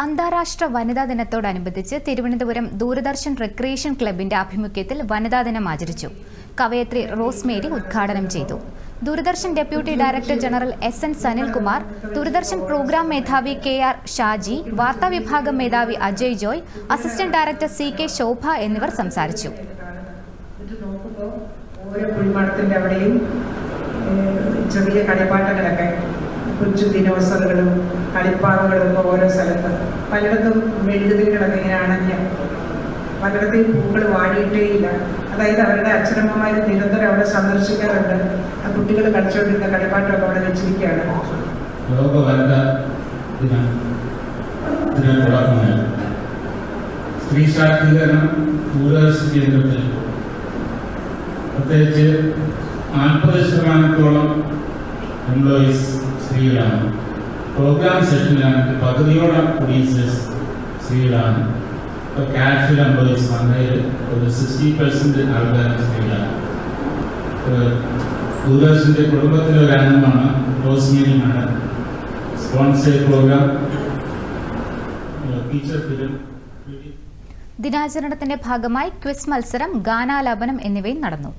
അന്താരാഷ്ട്ര വനിതാ ദിനത്തോടനുബന്ധിച്ച് തിരുവനന്തപുരം ദൂരദർശൻ റിക്രിയേഷൻ ക്ലബിന്റെ ആഭിമുഖ്യത്തിൽ വനിതാ ദിനം ആചരിച്ചു. കവയത്രി റോസ്മേരി ഉദ്ഘാടനം ചെയ്തു. Doordarshan deputy director general S N Sanilkumar Doordarshan program മേധാവി കെ ആർ ഷാജി വാർത്താ വിഭാഗം മേധാവി Ajay Joy assistant director C K Shobha എന്നിവർ സംസാരിച്ചു. ചെറിയ കളിപ്പാട്ടങ്ങളൊക്കെ കൊച്ചു ദിനോസറുകളും കളിപ്പാറുകളും ഒക്കെ ഓരോ സ്ഥലത്ത്. പലയിടത്തും മെഴുകുതിരികളൊക്കെ ഇങ്ങനെ അണഞ്ഞ് പലയിടത്തും പൂക്കൾ വാടിയിട്ടേയില്ല. അതായത് അവരുടെ അച്ഛനമ്മമാർ നിരന്തരം അവിടെ സന്ദർശിക്കാറുണ്ട്. ആ കുട്ടികൾ കളിച്ചുകൊണ്ടിരുന്ന കളിപ്പാട്ടൊക്കെ അവിടെ വെച്ചിരിക്കുകയാണ്. സ്ത്രീ ശാക്തീകരണം ദൂരദർശൻ കേന്ദ്രത്തിൽ പ്രത്യേകിച്ച് നാൽപ്പത് ശതമാനത്തോളം എംപ്ലോയീസ് സ്ത്രീകളാണ്. പ്രോഗ്രാം സെഷനിലാണ്. പകുതിയോടെ പ്രൊഡ്യൂസേഴ്സ് സ്ത്രീകളാണ്. ഇപ്പോൾ കാഷ്വൽ എംപ്ലോയീസ് വന്നതിൽ ഒരു സിക്സ്റ്റി പെർസെന്റ് ആൾക്കാരും സ്ത്രീകളാണ്. ദൂരദർശന്റെ കുടുംബത്തിലെ ഒരു അംഗമാണ് Rosemary madam sponsor program teacher film ദിനാചരണത്തിന്റെ ഭാഗമായി ക്വിസ് മത്സരം ഗാനാലാപനം എന്നിവയും നടന്നു.